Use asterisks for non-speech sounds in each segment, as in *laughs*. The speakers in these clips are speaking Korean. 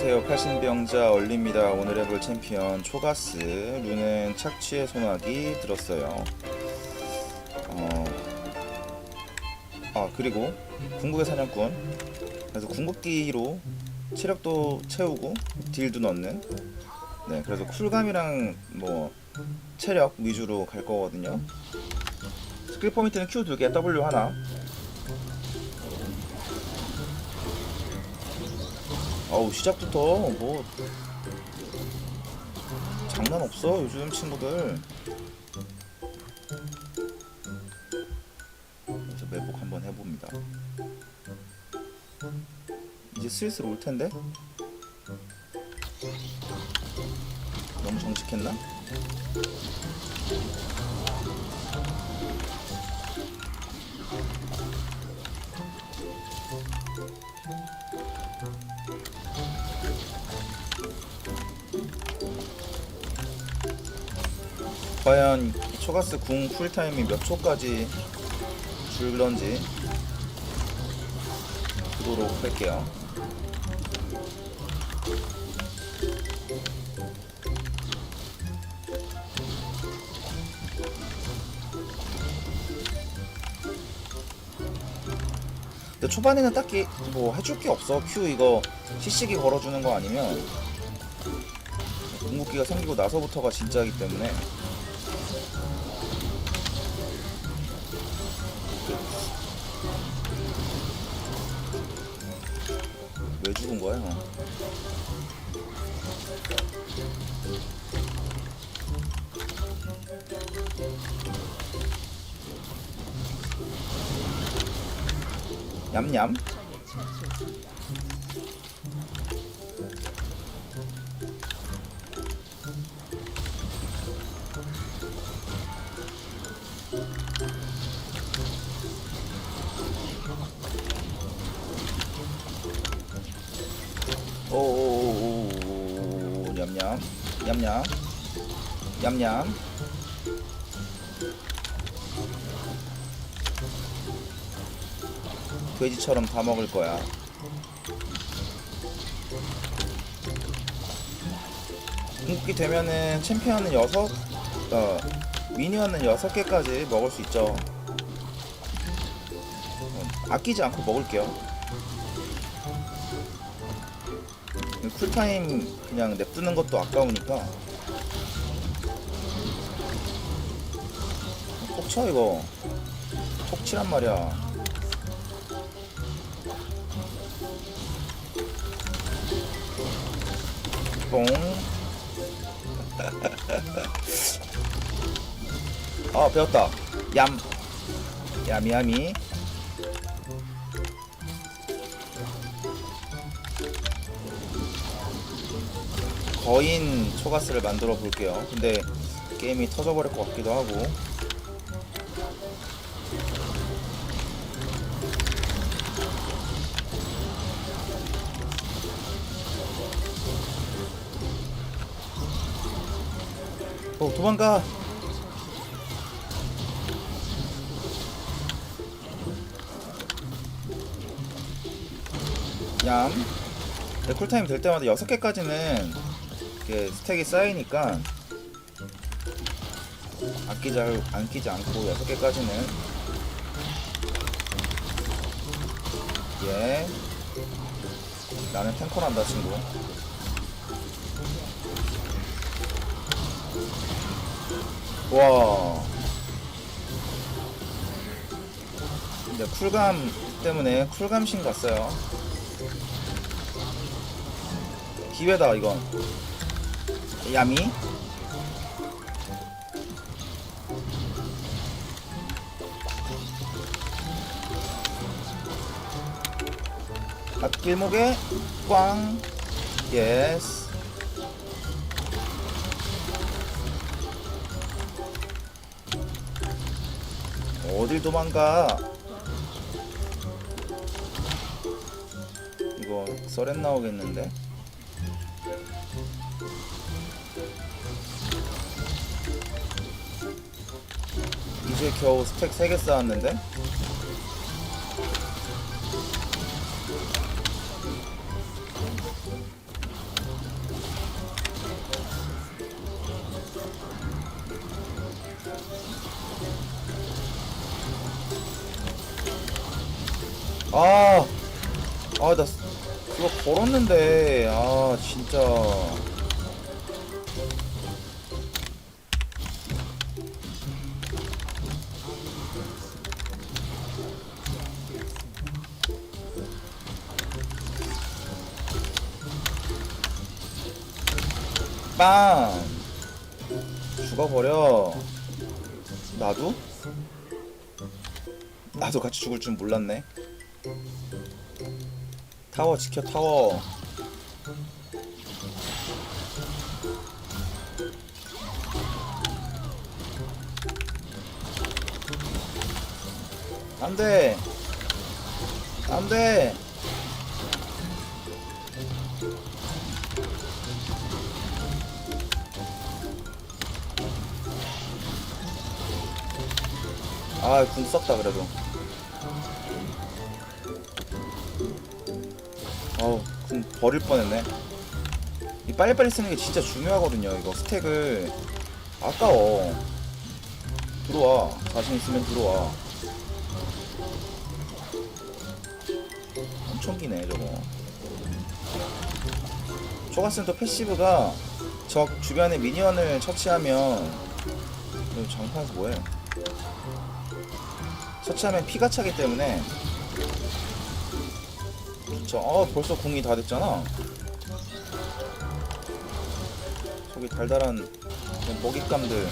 안녕하세요. 칼신병자 얼립니다. 오늘 해볼 챔피언 초가스 룬은 착취의 소나기 들었어요. 어... 아 그리고 궁극의 사냥꾼. 그래서 궁극기로 체력도 채우고 딜도 넣는. 네 그래서 쿨감이랑 뭐 체력 위주로 갈 거거든요. 스킬 포인트는 Q 2개 W 하나 어우 시작부터 뭐 장난 없어 요즘 친구들. 그래서 매복 한번 해봅니다. 이제 슬슬 올 텐데? 너무 정직했나? 과연 이 초가스 궁 쿨타임이 몇 초까지 줄런지 보도록 할게요. 근데 초반에는 딱히 뭐 해줄 게 없어. Q 이거 CC기 걸어주는 거 아니면 궁극기가 생기고 나서부터가 진짜이기 때문에 냠냠. 오오오오오 냠냠 냠냠 냠냠 돼지처럼 다 먹을 거야. 궁극기 되면은 챔피언은 여섯 어 미니언은 여섯 개까지 먹을 수 있죠. 어, 아끼지 않고 먹을게요. 쿨타임 그냥 냅두는 것도 아까우니까. 톡쳐 이거. 톡 치란 말이야 뽕. 아 *laughs* 배웠다 얌 야미야미 거인 초가스를 만들어 볼게요. 근데 게임이 터져버릴 것 같기도 하고. 어, 도망가! 얌. 네, 쿨타임 될 때마다 6개까지는 이렇게 스택이 쌓이니까 아끼지, 알- 아끼지 않고 6개까지는 예 나는 탱커란다 친구 와. 근데 쿨감 때문에 쿨감 신 갔어요. 기회다 이건. 야미? 앞길목에 꽝. 예스 어딜 도망가? 이거 서렌 나오겠는데? 이제 겨우 스택 3개 쌓았는데? 아, 아, 나 그거 걸었는데, 아, 진짜. 빵! 죽어버려. 나도? 나도 같이 죽을 줄 몰랐네. 타워 지켜 타워. 안돼. 안돼. 아궁 썼다 그래도 어우 궁 버릴 뻔했네. 이 빨리빨리 쓰는 게 진짜 중요하거든요 이거 스택을. 아까워. 들어와. 자신 있으면 들어와. 엄청 기네 저거. 또 패시브가 적 주변에 미니언을 처치하면 장판에서 뭐해? 처치하면 피가 차기 때문에 저, 어, 벌써 궁이 다 됐잖아. 저기 달달한 먹잇감들.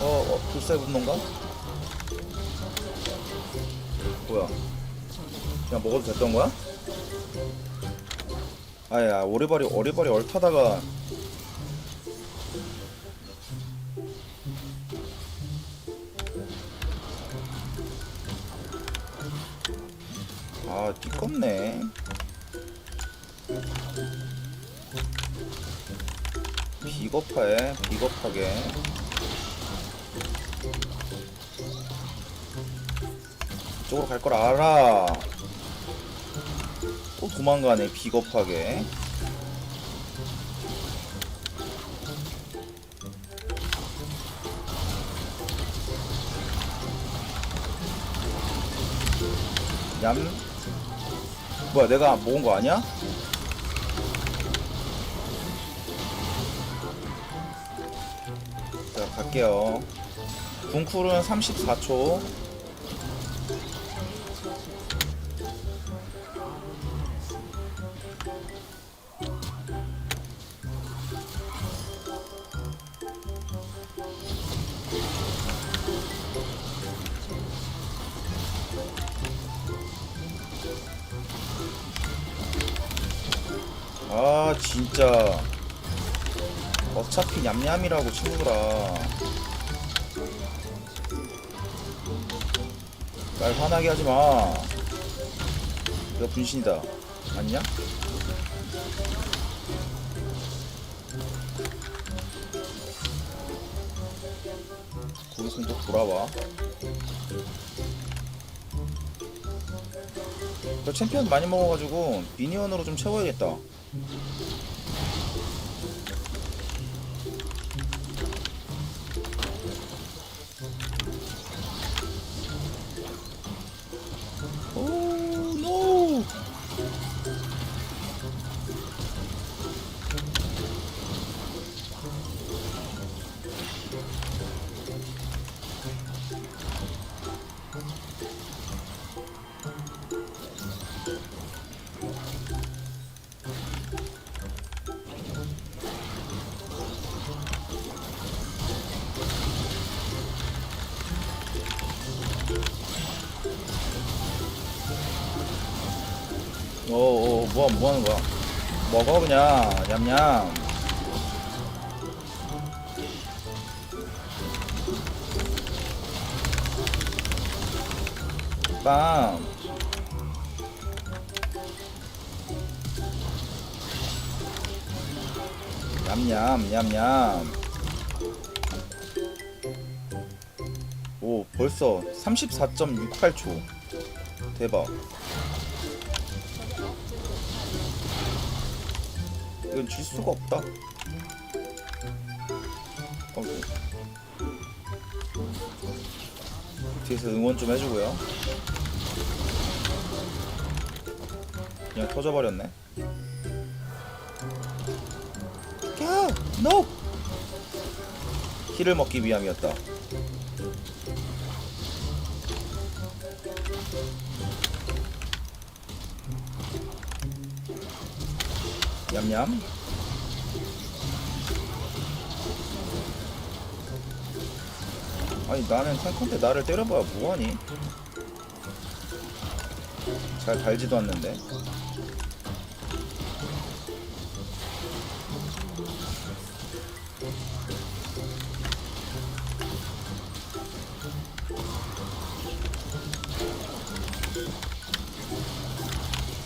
어, 어, 불살 분노인가? 뭐야? 그냥 먹어도 됐던 거야? 아야, 오리발이, 오리발이 얼타다가. 아, 띠껍네. 비겁해, 비겁하게. 이쪽으로 갈 걸 알아. 또 도망가네, 비겁하게. 얌. 뭐야, 내가 모은 거 아니야? 자, 갈게요. 궁쿨은 34초. 진짜. 어차피 냠냠이라고 친구들아. 날 화나게 하지 마. 내가 분신이다. 아니냐? 거기서 또 돌아와. 저 챔피언 많이 먹어가지고 미니언으로 좀 채워야겠다. 오, 오, 뭐, 뭐 하는 거야? 먹어, 그냥. 냠냠. 빵. 냠냠, 냠냠. 오, 벌써 34.68초. 대박. 이건 질 수가 없다. 어이구. 뒤에서 응원 좀 해주고요. 그냥 터져버렸네. 야, 노! 힐을 먹기 위함이었다. 냠냠. 아니 나는 탱커인데 나를 때려봐야 뭐하니? 잘 달지도 않는데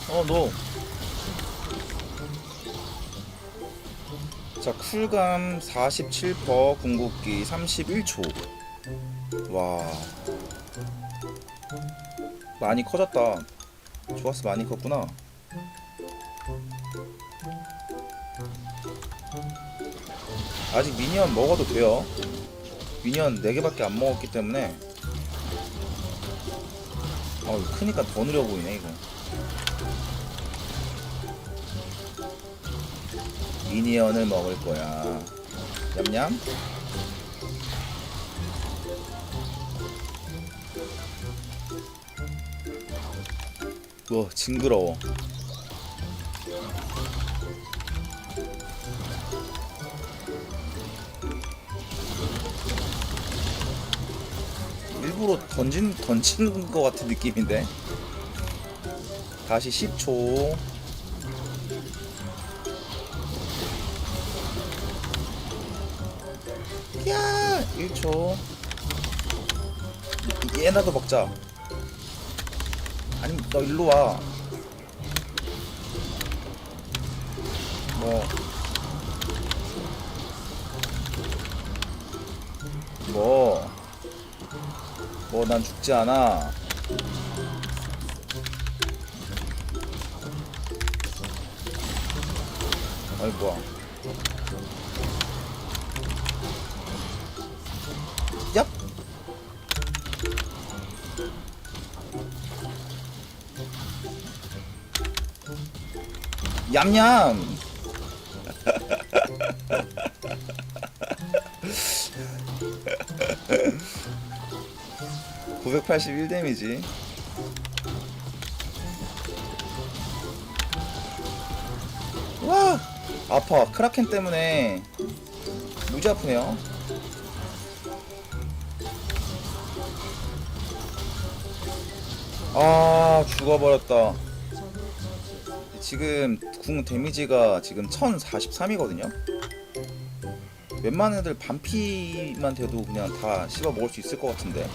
어 노. 자 쿨감 47% 궁극기 31초. 와. 많이 커졌다. 좋았어 많이 컸구나. 아직 미니언 먹어도 돼요. 미니언 4개밖에 안 먹었기 때문에. 어 크니까 더 느려 보이네 이거 미니언을 먹을 거야. 냠냠. 뭐 징그러워. 일부러 던진 던지는 것 같은 느낌인데. 다시 10초 야 1초 얘나도 먹자 아니 너 일로 와. 뭐. 뭐. 뭐 난 죽지 않아. 아이 뭐야. 얌얌. *laughs* 981 데미지. 와 아파. 크라켄 때문에 무지 아프네요. 아 죽어버렸다 지금 궁 데미지가 지금 1043이거든요. 웬만한 애들 반피만 돼도 그냥 다 씹어 먹을 수 있을 것 같은데.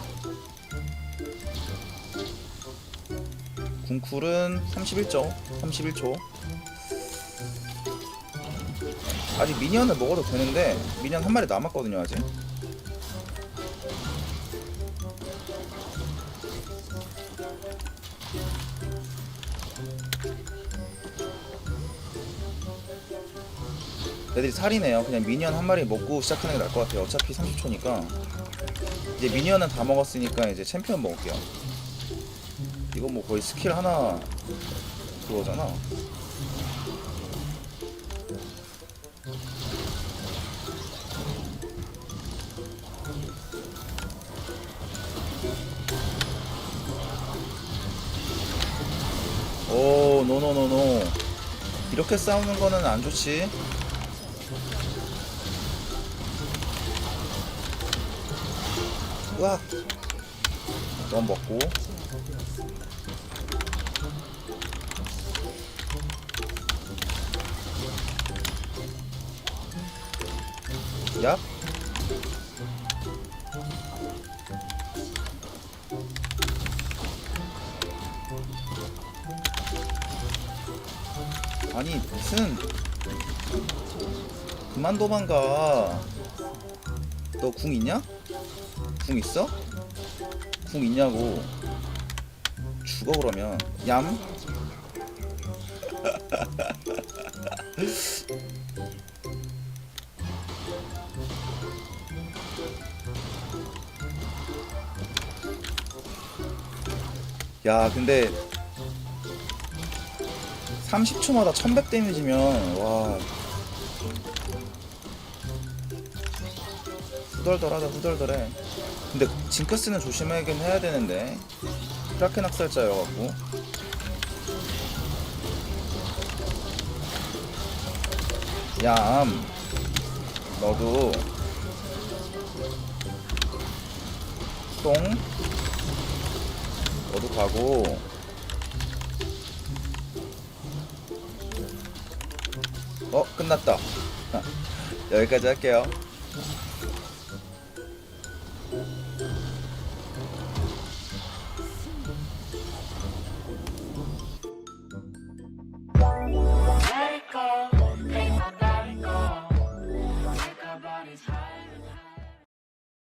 궁쿨은 31초, 31초. 아직 미니언을 먹어도 되는데 미니언 한 마리 남았거든요 아직. 애들이 살이네요. 그냥 미니언 한 마리 먹고 시작하는 게 나을 것 같아요. 어차피 30초니까. 이제 미니언은 다 먹었으니까 이제 챔피언 먹을게요. 이거 뭐 거의 스킬 하나 그거잖아. 오, 노노노노. 이렇게 싸우는 거는 안 좋지. 으악 너무 먹고. 얍 아니 무슨. 그만 도망가. 너 궁 있냐? 궁 있어? 궁 있냐고. 죽어 그러면. 얌? *laughs* 야 근데 30초마다 1100 데미지면 와. 후덜덜하다 후덜덜해 근데 징크스는 조심하긴 해야 되는데. 크라켄 학살자여갖고. 얌. 너도. 똥. 너도 가고. 어 끝났다. *laughs* 여기까지 할게요